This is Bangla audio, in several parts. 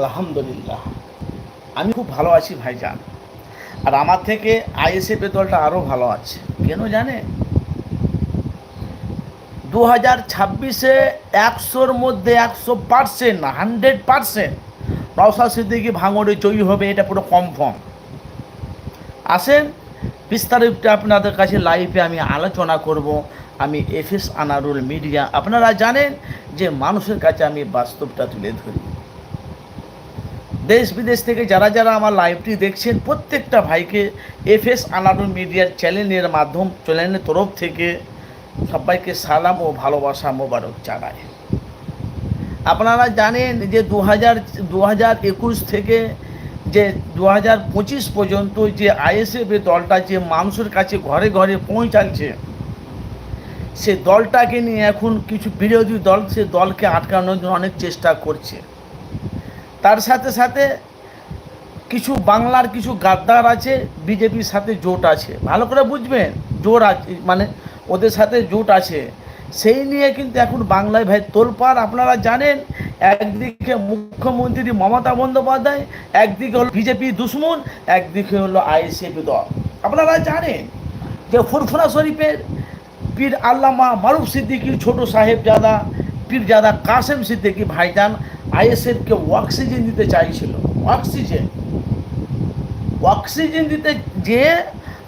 আলহামদুলিল্লাহ। আমি খুব ভালো আছি ভাইজান। আর আমার থেকে আইএসএফ দলটা আরও ভালো আছে। কেন জানে? দু হাজার ছাব্বিশে একশোর মধ্যে একশো percent, hundred percent Naushad Siddiqui ভাঙড়ে জয়ী হবে, এটা পুরো কনফার্ম আসেন, বিস্তারিত আপনাদের কাছে লাইভে আমি আলোচনা করব। আমি এফএস আনারুল মিডিয়া। আপনারা জানেন যে মানুষের কাছে আমি বাস্তবটা তুলে ধরি। দেশ বিদেশ থেকে যারা যারা আমার লাইভটি দেখছেন, প্রত্যেকটা ভাইকে এফএস আনারুল মিডিয়ার চ্যানেলের মাধ্যম চ্যানেলের তরফ থেকে সবাইকে সালাম ও ভালোবাসা মোবারক জানাই। আপনারা জানেন যে দু হাজার দু হাজার একুশ থেকে যে দু হাজার পঁচিশ পর্যন্ত যে আইএসএফ দলটা যে মানুষের কাছে ঘরে ঘরে পৌঁছাচ্ছে, সে দলটাকে নিয়ে এখন কিছু বিরোধী দল সে দলকে আটকানোর জন্য অনেক চেষ্টা করছে। তার সাথে সাথে কিছু বাংলার কিছু গাদ্দার আছে, বিজেপির সাথে জোট আছে। ভালো করে বুঝবেন, জোট আছে মানে ওদের সাথে জোট আছে। সেই নিয়ে কিন্তু এখন বাংলায় ভাই তোলপাড়। আপনারা জানেন, একদিকে মুখ্যমন্ত্রী মমতা বন্দ্যোপাধ্যায়, একদিকে হলো বিজেপি দুশ্মন, একদিকে হলো আইএসএফ দল। আপনারা জানেন যে ফুরফুরা শরীফের পীর আল্লামা মারুফ সিদ্দিকী, ছোট সাহেব জাদা পীর জাদা কাসেম সিদ্দিকী ভাইজান আইএসএফকে অক্সিজেন দিতে চাইছিল। অক্সিজেন। অক্সিজেন দিতে যে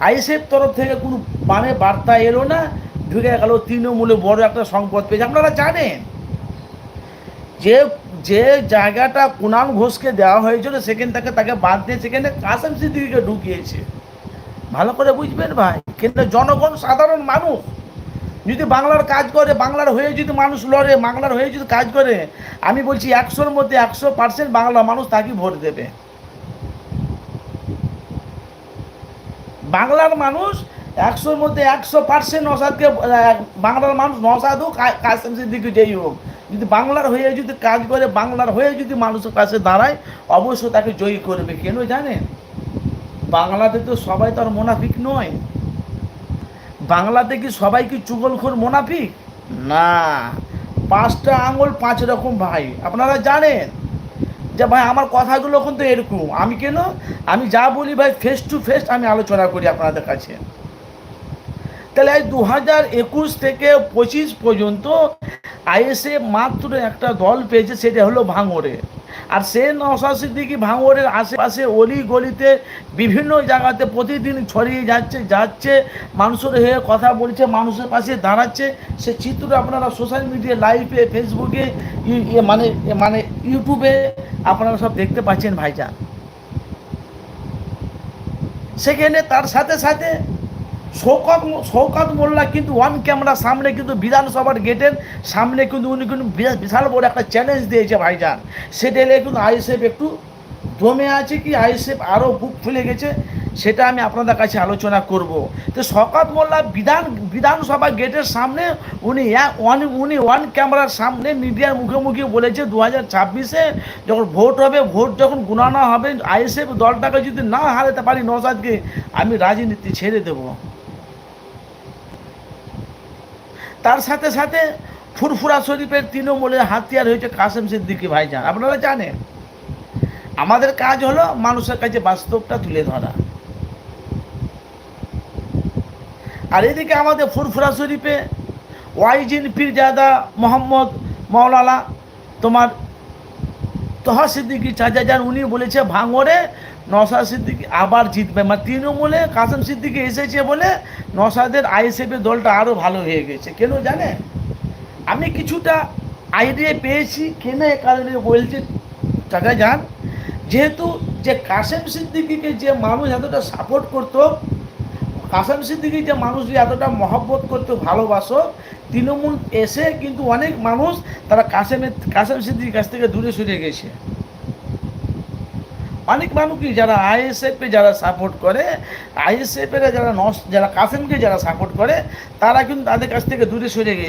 আইএসএফ তরফ থেকে কোনো মানে বার্তা এলো না, ঢুকে গেল তৃণমূলে বড় একটা সম্পদ পেয়েছে। আপনারা জানেন, যে যে জায়গাটা কুণাল ঘোষকে দেওয়া হয়েছিল, সেখান থেকে তাকে বাদ দিয়ে সেখানে কাসেম সিদ্দিকিকে ঢুকিয়েছে। ভালো করে বুঝবেন ভাই, কিন্তু জনগণ সাধারণ মানুষ। যদি বাংলার কাজ করে, বাংলার হয়ে যদি মানুষ লড়ে, বাংলার হয়ে যদি কাজ করে, আমি বলছি একশোর মধ্যে একশো পার্সেন্ট বাংলার মানুষ তাকে ভোট দেবে। বাংলার মানুষ একশোর মধ্যে একশো পার্সেন্ট নসাদকে বাংলার মানুষ নসাদ হোক কাসেম যেই হোক, যদি বাংলার হয়ে যদি কাজ করে, বাংলার হয়ে যদি মানুষের কাছে দাঁড়ায়, অবশ্যই তাকে জয়ী করবে। কেন জানেন? বাংলাতে তো সবাই তো আর মোনাফিক নয়। বাংলাতে কি সবাই কি চুগলখোর মোনাফিক? না। পাঁচটা আঙুল পাঁচ রকম ভাই। আপনারা জানেন যে ভাই আমার কথাগুলো কিন্তু এরকম। আমি কেন? আমি যা বলি ভাই ফেস টু ফেস আমি আলোচনা করি আপনাদের কাছে। তাহলে এই দু হাজার একুশ থেকে পঁচিশ পর্যন্ত আইএসএ মাত্র একটা দল পেয়েছে সেটা হলো ভাঙড়ে। আর সে নওশাদ সিদ্দিকি ভাঙড়ের আশেপাশে অলি গলিতে বিভিন্ন জায়গাতে প্রতিদিন ছড়িয়ে যাচ্ছে যাচ্ছে, মানুষের হয়ে কথা বলছে, মানুষের পাশে দাঁড়াচ্ছে। সে চিত্র আপনারা সোশ্যাল মিডিয়া লাইভে ফেসবুকে মানে মানে ইউটিউবে আপনারা সব দেখতে পাচ্ছেন ভাইজান। সেখানে তার সাথে সাথে শৌকত শৌকত মোল্লা কিন্তু ওয়ান ক্যামেরা সামনে কিন্তু বিধানসভার গেটের সামনে কিন্তু উনি কিন্তু বিশাল বড় একটা চ্যালেঞ্জ দিয়েছে ভাইজান। সেটা এলে কিন্তু আইএসএফ একটু দমে আছে কি? আইএসএফ আরও বুক ফুলে গেছে, সেটা আমি আপনাদের কাছে আলোচনা করব। তো শকাত মোল্লা বিধান বিধানসভা গেটের সামনে উনি ওয়ান উনি ওয়ান ক্যামেরার সামনে মিডিয়ার মুখে মুখে বলেছে দু হাজার ছাব্বিশে যখন ভোট হবে, ভোট যখন গুণানো হবে, আইএসএফ দলটাকে যদি না হারাতে পারি নসাদকে আমি রাজনীতি ছেড়ে দেবো। তার সাথে সাথে ফুরফুরা শরীফের তৃণমূলের হাতিয়ার হয়েছে কাসেম সিদ্দিকি ভাইজান। আপনারা জানেন? আমাদের কাজ হলো মানুষের কাছে বাস্তবটা তুলে ধরা। আর এদিকে আমাদের ফুরফুরা শরীফে ওয়াইজিন পীরজাদা মোহাম্মদ মৌলানা তোমার তহা সিদ্দিকি উনি বলেছে, ভাঙড়ে নসাদ সিদ্দিকি আবার জিতবে। মানে তৃণমূলে কাসেম সিদ্দিকি এসেছে বলে নসাদের আইএসএফের দলটা আরও ভালো হয়ে গেছে। কেন জানে? আমি কিছুটা আইডিয়া পেয়েছি, কেন এ কারণে বলছে, চাচা যান। যেহেতু যে কাসেম সিদ্দিকিকে যে মানুষ এতটা সাপোর্ট করতো, কাসেম সিদ্দিকি যে মানুষ এতটা মহব্বত করতো ভালোবাসো তৃণমূল এসে কিন্তু অনেক মানুষ তারা কাসেমের, কাসেম সিদ্দিকির কাছ থেকে দূরে সরে গেছে। অনেক মানুষই যারা আইএসএফকে যারা সাপোর্ট করে আইএসএফের যারা নস, যারা কাসেমকে যারা সাপোর্ট করে, তারা কিন্তু তাদের কাছ থেকে দূরে সরে গেছে